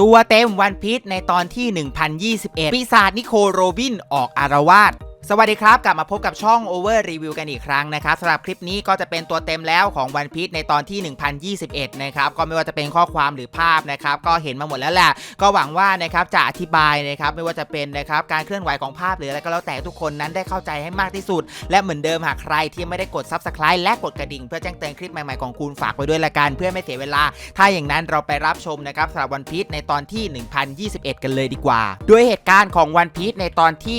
ตัวเต็มวันพีชในตอนที่ 1021 ปีศาจนิโคโรบินออกอารวาส สวัสดีครับ กลับมาพบกับช่อง Over Review กันอีกครั้งนะครับสำหรับคลิปนี้ก็จะเป็นตัวเต็มแล้วของวันพีชในตอนที่ 1021 นะครับ ก็ไม่ว่าจะเป็นข้อความหรือภาพนะครับ ก็เห็นมาหมดแล้วแหละ ก็หวังว่านะครับจะอธิบายนะครับไม่ว่าจะเป็นนะครับการเคลื่อนไหวของภาพหรืออะไรก็แล้วแต่ทุกคนนั้นได้เข้าใจให้มากที่สุด และเหมือนเดิมหากใครที่ไม่ได้กด Subscribe และกดกระดิ่ง เพื่อแจ้งเตือนคลิปใหม่ๆของคุณฝากไว้ด้วยละกันเพื่อไม่เสียเวลา ถ้าอย่างนั้นเราไปรับชมนะครับสำหรับวันพีชในตอนที่ 1021 กันเลยดีกว่า ด้วยเหตุการณ์ของวันพีชในตอนที่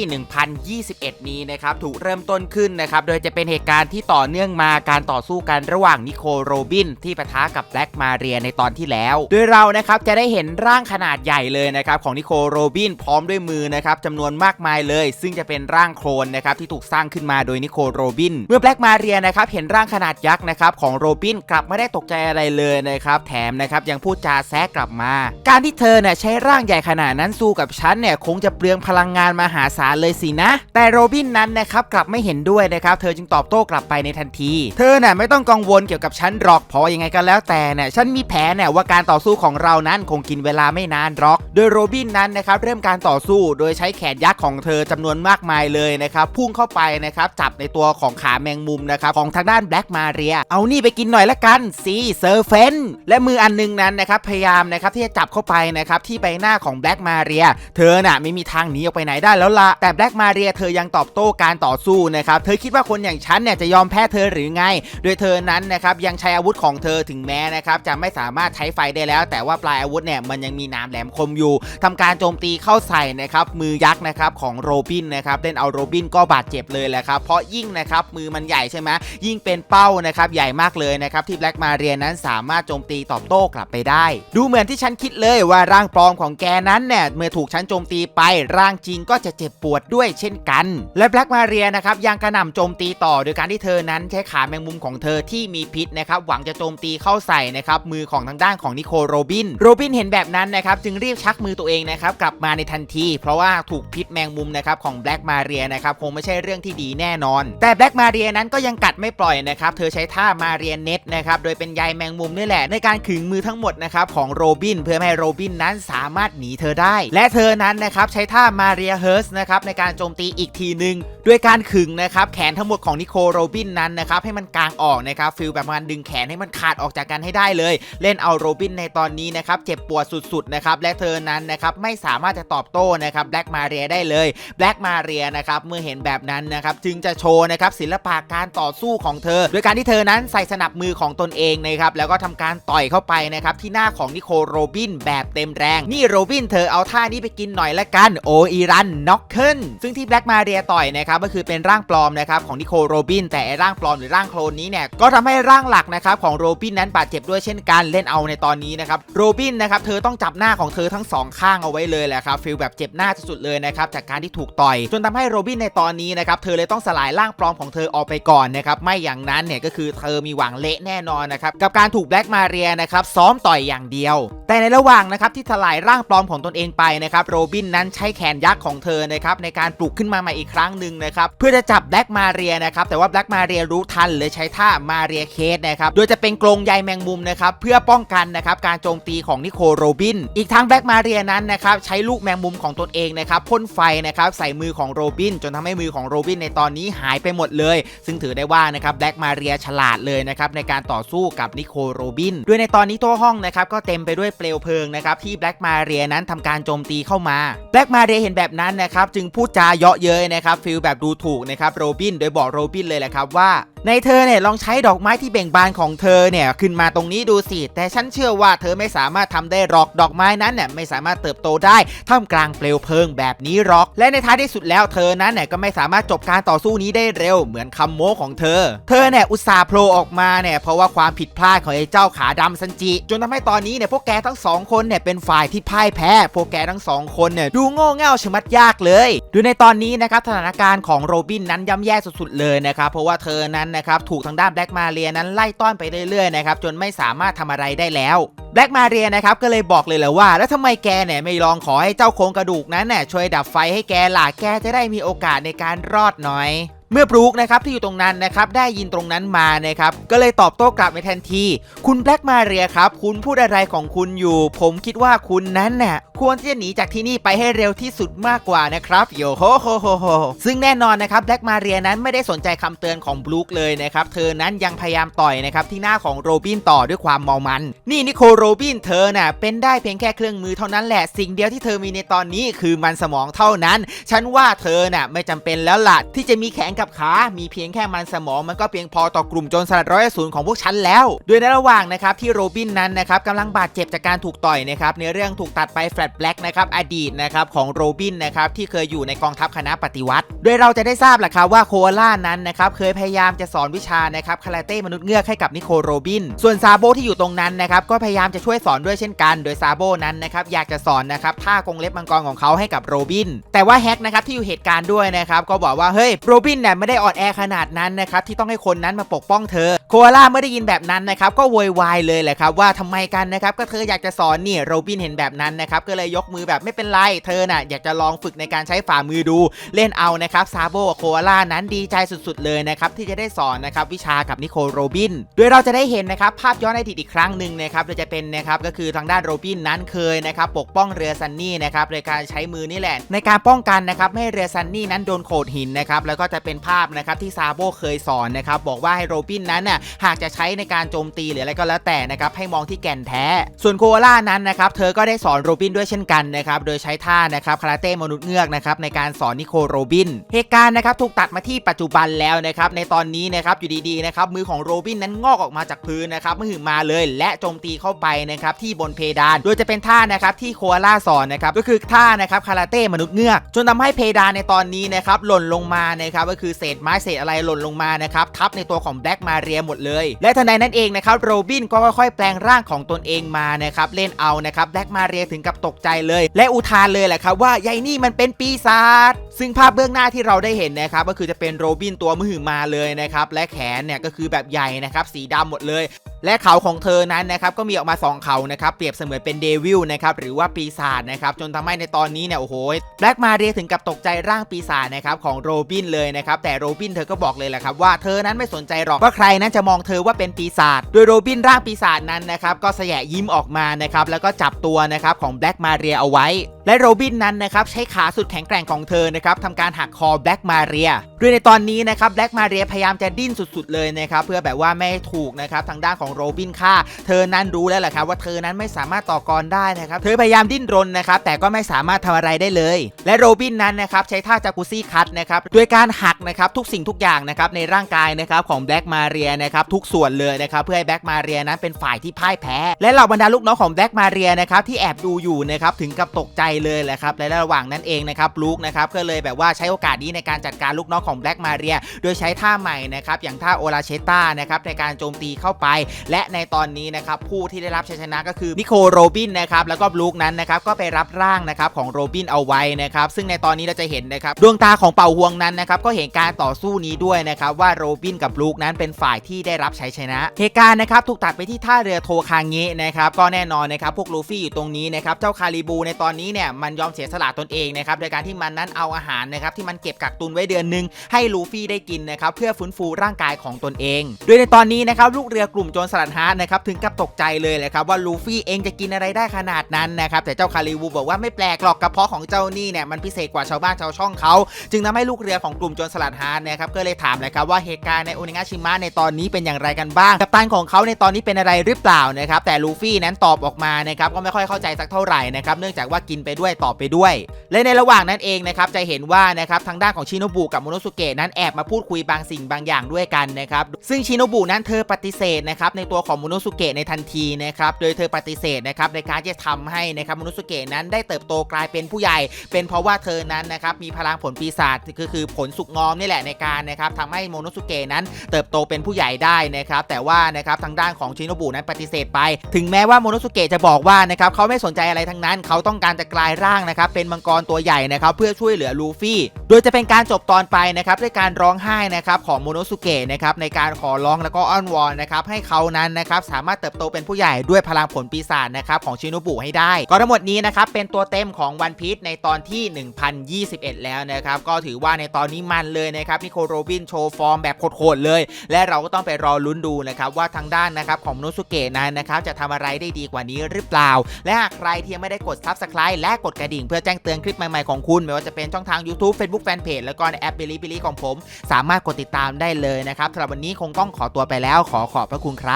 1021นี้นะครับถูกเริ่มต้นขึ้นนะครับโดยจะเป็นเหตุการณ์ที่ต่อเนื่องมาการต่อสู้กันระหว่างนิโคโรบิน ที่ปะทะกับแบล็กมาเรียในตอนที่แล้ว โดยเรานะครับจะได้เห็นร่างขนาดใหญ่เลยนะครับของนิโคโรบินพร้อมด้วยมือนะครับจำนวนมากมายเลย ซึ่งจะเป็นร่างโคลนนะครับที่ถูกสร้างขึ้นมาโดยนิโคโรบิน เมื่อแบล็กมาเรียนะครับเห็นร่างขนาดยักษ์นะครับของโรบินกลับไม่ได้ตกใจอะไรเลยนะครับแถมนะครับยังพูดจาแซะกลับมา การที่เธอเนี่ยใช้ร่างใหญ่ขนาดนั้นสู้กับฉันเนี่ยคงจะเปลืองพลังงานมหาศาลเลยสินะ แต่โรบินนั้นนะครับกลับไม่เห็นด้วยนะครับเธอจึงตอบโต้กลับไปในทันที เธอน่ะไม่ต้องกังวลเกี่ยวกับฉันหรอกเพราะยังไงก็แล้วแต่เนี่ยฉันมีแผนเนี่ยว่าการต่อสู้ของเรานั้นคงกินเวลาไม่นานหรอก โดยโรบินนั้นนะครับเริ่มการต่อสู้โดยใช้แขนยักษ์ของเธอจำนวนมากมายเลยนะครับพุ่งเข้าไปนะครับจับในตัวของขาแมงมุมนะครับของทางด้านแบล็กมาเรียเอานี่ไปกินหน่อยละกันซีเซอร์เฟนและมืออันหนึงนั้นนะครับพยายามนะครับที่จะจับเข้าไปนะครับที่ใบหน้าของแบล็กมาเรียเธอน่ะไม่มีทางหนีออกไปไหนได้แล้วละแต่แบล็กมาเรียเธอยังตอบโต้การต่อสู้นะครับ เธอคิดว่าคนอย่างฉันเนี่ยจะยอมแพ้เธอหรือไง โดยเธอนั้นนะครับยังใช้อาวุธของเธอถึงแม้นะครับจะไม่สามารถใช้ไฟได้แล้ว แต่ว่าปลายอาวุธเนี่ยมันยังมีน้ำแหลมคมอยู่ทำการโจมตีเข้าใส่นะครับมือยักษ์นะครับของโรบินนะครับเล่นเอาโรบินก็บาดเจ็บเลยแหละครับเพราะยิ่งนะครับมือมันใหญ่ใช่ไหมยิ่งเป็นเป้านะครับใหญ่มากเลยนะครับที่แบล็กมาเรียนั้นสามารถโจมตีตอบโต้กลับไปได้ ดูเหมือนที่ฉันคิดเลยว่าร่างปลอมของแกนั้นเนี่ยเมื่อถูกฉันโจมตีไปร่างจริงก็จะเจ็บปวดด้วยเช่นกันและแบล็กมาเรียนะครับยังกระหน่ำโจมตีต่อโดยการที่เธอนั้นใช้ขาแมงมุมของเธอที่มีพิษนะครับหวังจะโจมตีเข้าใส่นะครับมือของทางด้านของนิโคโรบิน โรบินเห็นแบบนั้นนะครับจึงรีบชักมือตัวเองนะครับกลับมาในทันที เพราะว่าถูกพิษแมงมุมนะครับของแบล็กมาเรียนะครับคงไม่ใช่เรื่องที่ดีแน่นอน แต่แบล็กมาเรียนั้นก็ยังกัดไม่ปล่อยนะครับเธอใช้ท่ามาเรียเน็ตนะครับโดยเป็นใยแมงมุมนี่แหละ ในการขึงมือทั้งหมดนะครับของโรบิน เพื่อให้โรบินนั้นสามารถหนีเธอได้ และเธอนั้นนะครับใช้ท่ามาเรียเฮิร์สนะครับในการโจมตีอีกทีหนึ่งด้วยการขึงนะครับแขนทั้งหมดของนิโคโรบินนั้นนะครับให้มันกางออกนะครับฟิลแบบมันดึงแขนให้มันขาดออกจากกันให้ได้เลย เล่นเอาโรบินในตอนนี้นะครับเจ็บปวดสุดๆนะครับและเธอนั้นนะครับไม่สามารถจะตอบโต้นะครับแบล็กมาเรียได้เลยแบล็กมาเรียนะครับเมื่อเห็นแบบนั้นนะครับจึงจะโชว์นะครับศิลปะการต่อสู้ของเธอโดยการที่เธอนั้นใส่สนับมือของตนเองนะครับแล้วก็ทำการต่อยเข้าไปนะครับที่หน้าของนิโคโรบินแบบเต็มแรง นี่โรบินเธอเอาท่านี้ไปกินหน่อยละกันโออีรันน็อกเคิลซึ่งที่แบล็กมาเรียต่อยนะครับก็คือเป็นร่างปลอมนะครับของนิโคโรบินแต่ร่างปลอมหรือร่างโคลนนี้เนี่ยก็ทำให้ร่างหลักนะครับของโรบินนั้นบาดเจ็บด้วยเช่นกันเล่นเอาในตอนนี้นะครับโรบินนะครับเธอต้องจับหน้าของเธอทั้งสองข้างเอาไว้เลยแหละครับฟีลแบบเจ็บหน้าสุดเลยนะครับจากการที่ถูกต่อย จนทำให้โรบินในตอนนี้นะครับเธอเลยต้องสลายร่างปลอมของเธอออกไปก่อนนะครับไม่อย่างนั้นเนี่ยก็คือเธอมีหวังเละแน่นอนนะครับกับการถูกแบล็กมาเรียนะครับซ้อมต่อยอย่างเดียว แต่ในระหว่างนะครับที่สลายร่างปลอมของตนเองไปนะครับโรบินนั้นใช้แขนยักษ์ของเธอนะครับในการปลุกขึ้นมาใหม่อีกครั้งหนึ่งนะครับเพื่อจะจับแบล็กมาเรียนะครับแต่ว่าแบล็กมาเรียรู้ทันเลยใช้ท่ามาเรียเคสนะครับโดยจะเป็นกรงใยแมงมุมนะครับเพื่อป้องกันนะครับการโจมตีของนิโคโรบิน อีกทั้งแบล็กมาเรียนั้นนะครับใช้ลูกแมงมุมของตนเองนะครับพ่นไฟนะครับใส่มือของโรบิน จนทำให้มือของโรบินในตอนนี้หายไปหมดเลย ซึ่งถือได้ว่านะครับแบล็กมาเรียฉลาดเลยนะครับในการต่อสู้กับนิโคโรบินด้วยในตอนนี้ตัวห้องนะครับก็เต็มไปด้วยเปลวเพลิงนะครับที่แบล็กมาเรียนั้นทำการโจมตีเข้ามาแบล็กมาเรียเห็นแบบนั้นนะครับจึงพูดจาเยาะเย้ยนะครับฟีลแบบดูถูกนะครับโรบินโดยบอกโรบินเลยแหละครับว่า ในเธอเนี่ยลองใช้ดอกไม้ที่เบ่งบานของเธอเนี่ยขึ้นมาตรงนี้ดูสิ แต่ฉันเชื่อว่าเธอไม่สามารถทำได้หรอกดอกไม้นั้นเนี่ยไม่สามารถเติบโตได้ท่ามกลางเปลวเพลิงแบบนี้หรอก และในท้ายที่สุดแล้วเธอนั้นเนี่ยก็ไม่สามารถจบการต่อสู้นี้ได้เร็วเหมือนคำโม้ของเธอ เธอเนี่ยอุตส่าห์โผล่ออกมาเนี่ยเพราะว่าความผิดพลาดของไอ้เจ้าขาดำซันจิ จนทำให้ตอนนี้เนี่ยพวกแกทั้งสองคนเนี่ยเป็นฝ่ายที่พ่ายแพ้พวกแกทั้งสองคนเนี่ยดูโง่เง่าชะมัดยากเลยดูในตอนนี้นะครับสถานการณ์ของโรบินนั้นย่ำแย่สุดๆเลยนะครับ เพราะว่าเธอนั้นนะครับถูกทางด้านแบล็กมาเรียนั้นไล่ต้อนไปเรื่อยๆนะครับจนไม่สามารถทำอะไรได้แล้วแบล็กมาเรียนะครับก็เลยบอกเลยแหละว่า แล้วทำไมแกเนี่ยไม่ลองขอให้เจ้าโครงกระดูกนั้นเนี่ยช่วยดับไฟให้แกล่ะแกจะได้มีโอกาสในการรอดหน่อย เมื่อบรูคนะครับที่อยู่ตรงนั้นนะครับได้ยินตรงนั้นมานะครับก็เลยตอบโต้กลับในทันที คุณแบล็กมาเรียครับคุณพูดอะไรของคุณอยู่ ผมคิดว่าคุณนั้นน่ะควรที่จะหนีจากที่นี่ไปให้เร็วที่สุดมากกว่านะครับโยโฮโฮโฮโฮซึ่งแน่นอนนะครับแบล็กมาเรียนั้นไม่ได้สนใจคำเตือนของบรูคเลยนะครับเธอนั้นยังพยายามต่อยนะครับที่หน้าของโรบินต่อด้วยความเมามัน นี่นิโคลโรบินเธอน่ะเป็นได้เพียงแค่เครื่องมือเท่านั้นแหละสิ่งเดียวที่เธอมีในตอนนี้คือมันสมองเท่านั้น ฉันว่าเธอน่ะไม่จำเป็นแล้วล่ะที่จะมีแขนกับขา มีเพียงแค่มันสมองมันก็เพียงพอต่อกลุ่มโจรสลัดร้อยศูนย์ของพวกฉันแล้ว โดยในระหว่างนะครับที่โรบินนั้นนะครับกำลังบาดเจ็บจากการถูกต่อยนะครับในเรื่องถูกตัดไปแฟลตแบล็กนะครับอดีตนะครับของโรบินนะครับที่เคยอยู่ในกองทัพคณะปฏิวัติ โดยเราจะได้ทราบแหละครับว่าโคอาล่านั้นนะครับเคยพยายามจะสอนวิชานะครับคาราเต้มนุษย์เงือกให้กับนิโคโรบิน ส่วนซาโบที่อยู่ตรงนั้นนะครับก็พยายามจะช่วยสอนด้วยเช่นกัน โดยซาโบนั้นนะครับอยากจะสอนนะครับท่ากรงเล็บมังกรของเขาให้กับโรบิน แต่ว่าแฮกนะครับที่อยู่เหตุการณ์ด้วยนะครับก็บอกว่าเฮ้ยโรบินเนี่ยไม่ได้อ่อนแอขนาดนั้นนะครับที่ต้องให้คนนั้นมาปกป้องเธอ โคอาล่าเมื่อได้ยินแบบนั้นนะครับก็โวยวายเลยแหละครับว่าทำไมกันนะครับก็เธออยากจะสอนนี่โรบินเห็นแบบนั้นนะครับก็เลยยกมือแบบไม่เป็นไรเธอน่ะอยากจะลองฝึกในการใช้ฝ่ามือดูเล่นเอานะครับซาโบกับโคอาล่านั้นดีใจสุดๆเลยนะครับที่จะได้สอนนะครับวิชากับนิโคลโรบิน โดยเราจะได้เห็นนะครับภาพย้อนอดีตอีกครั้งหนึ่งนะครับโดยจะเป็นนะครับก็คือทางด้านโรบินนั้นเคยนะครับปกป้องเรือซันนี่นะครับโดยการใช้มือนี่แหละในการป้องกันนะครับไม่ให้เรือซันนี่นั้นโดนโขดหินนะครับแล้วก็จะเป็นภาพนะครับที่ซาโบเคยสอนนะครับบอกว่าให้โรบินนั้นน่ะหากจะใช้ในการโจมตีหรืออะไรก็แล้วแต่นะครับให้มองที่แก่นแท้ ส่วนโคอาล่านั้นนะครับเธอก็ได้สอนโรบินด้วยเช่นกันนะครับโดยใช้ท่านะครับคาราเต้มนุษย์เงือกนะครับในการสอนนิโคโรบิน เหตุการณ์นะครับถูกตัดมาที่ปัจจุบันแล้วนะครับในตอนนี้นะครับอยู่ดีๆนะครับมือของโรบินนั้นงอกออกมาจากพื้นนะครับมือมาเลยและโจมตีเข้าไปนะครับที่บนเพดาน โดยจะเป็นท่านะครับที่โคอาล่าสอนนะครับก็คือท่านะครับคาราเต้มนุษย์เงือก จนทำให้เพดานในตอนนี้นะครับหล่นลงมานะครับก็คือเศษไม้เศษอะไรหล่นลงมานะครับทับในตัวของแบล็กมาเรียหมดเลย และทันใดนั้นเองนะครับโรบินก็ค่อยๆ แปลงร่างของตนเองมานะครับเล่นเอานะครับแบล็กมาเรียถึงกับตกใจเลย และอุทานเลยแหละครับว่ายายนี่มันเป็นปีศาจซึ่งภาพเบื้องหน้าที่เราได้เห็นนะครับก็คือจะเป็นโรบินตัวมือมาเลยนะครับและแขนเนี่ยก็คือแบบใหญ่นะครับสีดำหมดเลย และเขาของเธอนั้นนะครับก็มีออกมา 2 เขานะครับเปรียบเสมือนเป็นเดวิลนะครับหรือว่าปีศาจนะครับจนทำให้ในตอนนี้เนี่ยโอ้โหแบล็กมาเรียถึงกับตกใจร่างปีศาจนะครับของโรบินเลยนะครับแต่โรบินเธอก็บอกเลยแหละครับว่าเธอนั้นไม่สนใจหรอกว่าใครนั้นจะมองเธอว่าเป็นปีศาจโดยโรบินร่างปีศาจนั้นนะครับก็แสยะยิ้มออกมานะครับแล้วก็จับตัวนะครับของแบล็กมาเรียเอาไว้และโรบินนั้นนะครับใช้ขาสุดแข็งแกร่งของเธอนะครับทำการหักคอแบล็กมาเรีย โดยในตอนนี้นะครับแบล็กมาเรียพยายามจะดิ้นสุดๆเลยนะครับเพื่อแบบว่าไม่ให้ถูกนะครับทางด้านของโรบินฆ่า เธอนั้นรู้แล้วแหละครับว่าเธอนั้นไม่สามารถต่อกรได้นะครับเธอพยายามดิ้นรนนะครับแต่ก็ไม่สามารถทำอะไรได้เลย และโรบินนั้นนะครับใช้ท่าจากุซี่คัตนะครับด้วยการหักนะครับทุกสิ่งทุกอย่างนะครับในร่างกายนะครับของแบล็กมาเรียนะครับทุกส่วนเลยนะครับเพื่อให้แบล็กมาเรียนั้นเป็นฝ่ายที่พ่ายแพ้ และเหล่าบรรดาลูกน้องของแบล็กมาเรียนะครับที่แอบดูอยู่นะครับถึงกับตกใจเลยแหละครับและระหว่างนั้นเองนะครับลูกนะครับก็เลยแบบว่าใช้โอกาสนี้ในการจัดการลูกน้องของแบล็กมาเรียโดยใช้ท่าใหม่นะครับอย่างท่าโอลาเชต้านะครับในการโจมตีเข้าไป และในตอนนี้นะครับผู้ที่ได้รับชัยชนะก็คือนิโคโรบินนะครับแล้วก็บลูคนั้นนะครับก็ไปรับร่างนะครับของโรบินเอาไว้นะครับซึ่งในตอนนี้เราจะเห็นนะครับดวงตาของเป่าฮวงนั้นนะครับก็เห็นการต่อสู้นี้ด้วยนะครับว่าโรบินกับบลูคนั้นเป็นฝ่ายที่ได้รับชัยชนะเหตุการณ์นะครับถูกตัดไปที่ท่าเรือโทคางเงะนะครับก็แน่นอนนะครับพวกลูฟี่อยู่ตรงนี้นะครับเจ้าคาริบูในตอนนี้เนี่ยมันยอมเสียสละตนเองนะครับโดยการที่มันนั้นเอาอาหารนะครับที่มันเก็บกักตุนไว้เดือนหนึงให้ลูฟี่ได้กินนะครับเพื่อฟื้นฟูร่างกายของตนเอง โดยในตอนนี้นะครับลูกเรือกลุ่มโจรสลัดฮาร์ดนะครับถึงกับตกใจเลยแหละครับว่าลูฟี่เองจะกินอะไรได้ขนาดนั้นนะครับแต่เจ้าคาริบูบอกว่าไม่แปลกหรอกกระเพาะของเจ้านี่เนี่ยมันพิเศษกว่าชาวบ้านชาวช่องเขา จึงทำให้ลูกเรือของกลุ่มโจรสลัดฮาร์ดนะครับก็เลยถามเลยครับว่าเหตุการณ์ในโอนิงาชิมะในตอนนี้เป็นอย่างไรกันบ้างกัปตันของเขาในตอนนี้เป็นอะไรหรือเปล่านะครับแต่ลูฟี่นั้นตอบออกมานะครับก็ไม่ค่อยเข้าใจสักเท่าไหร่นะครับเนื่องจากว่ากินไปด้วยตอบไปด้วย และในระหว่างนั้นเองนะครับจะเห็นว่านะครับทางด้านของชิโนบุกับโมโนสุเกะนั้นแอบมาพูดคุยบางสิ่งบางอย่างด้วยกันนะครับซึ่งชิโนบุนั้นเธอปฏิเสธนะครับในตัวของโมโนสุเกะในทันทีนะครับโดยเธอปฏิเสธนะครับในการจะทำให้นะครับโมโนสุเกะนั้นได้เติบโตกลายเป็นผู้ใหญ่ เป็นเพราะว่าเธอนั้นนะครับมีพลังผลปีศาจก็คือผลสุกงอมนี่แหละในการนะครับทำให้โมโนสุเกะนั้นเติบโตเป็นผู้ใหญ่ได้นะครับแต่ว่านะครับทางด้านของชิโนบุนั้นปฏิเสธไป ถึงแม้ว่าโมโนสุเกะจะบอกว่านะครับเขาไม่สนใจอะไรทั้งนั้น เขาต้องการจะกลายร่างนะครับเป็นมังกรตัวใหญ่นะครับเพื่อช่วยเหลือลูฟี่ โดยจะเป็นการจบตอนไปนะครับด้วยการร้องไห้นะครับของโมโนสุเกะนะครับในการขอร้องแล้วก็อ้อนวอนนะครับให้เขานั้นนะครับสามารถเติบโตเป็นผู้ใหญ่ด้วยพลังผลปีศาจนะครับของชิโนบุให้ได้ ก็ทั้งหมดนี้นะครับเป็นตัวเต็มของวันพี e ในตอนที่ 1021 แล้วนะครับก็ถือว่าในตอนนี้มันเลยนะครับนิโคลโรบินโชว์ฟอร์มแบบโคตรเลย และเราก็ต้องไปรอลุ้นดูนะครับว่าทางด้านนะครับของโมโนสุเกะนั้นนะครับจะทำอะไรได้ดีกว่านี้หรือเปล่า และหากใครที่ยังไม่ได้กด Subscribe และกดกระดิ่งเพื่อแจ้งเตือนคลิปใหม่ๆของคุณ ไม่ว่าจะเป็นช่องทาง YouTube Facebook Fanpage แล้วก็ในแอป b ิลิบิลิของผม สามารถกดติดตามได้เลยนะครับสำหรับวันนี้คงต้องขอตัวไปแล้วขอขอบพระคุณครับ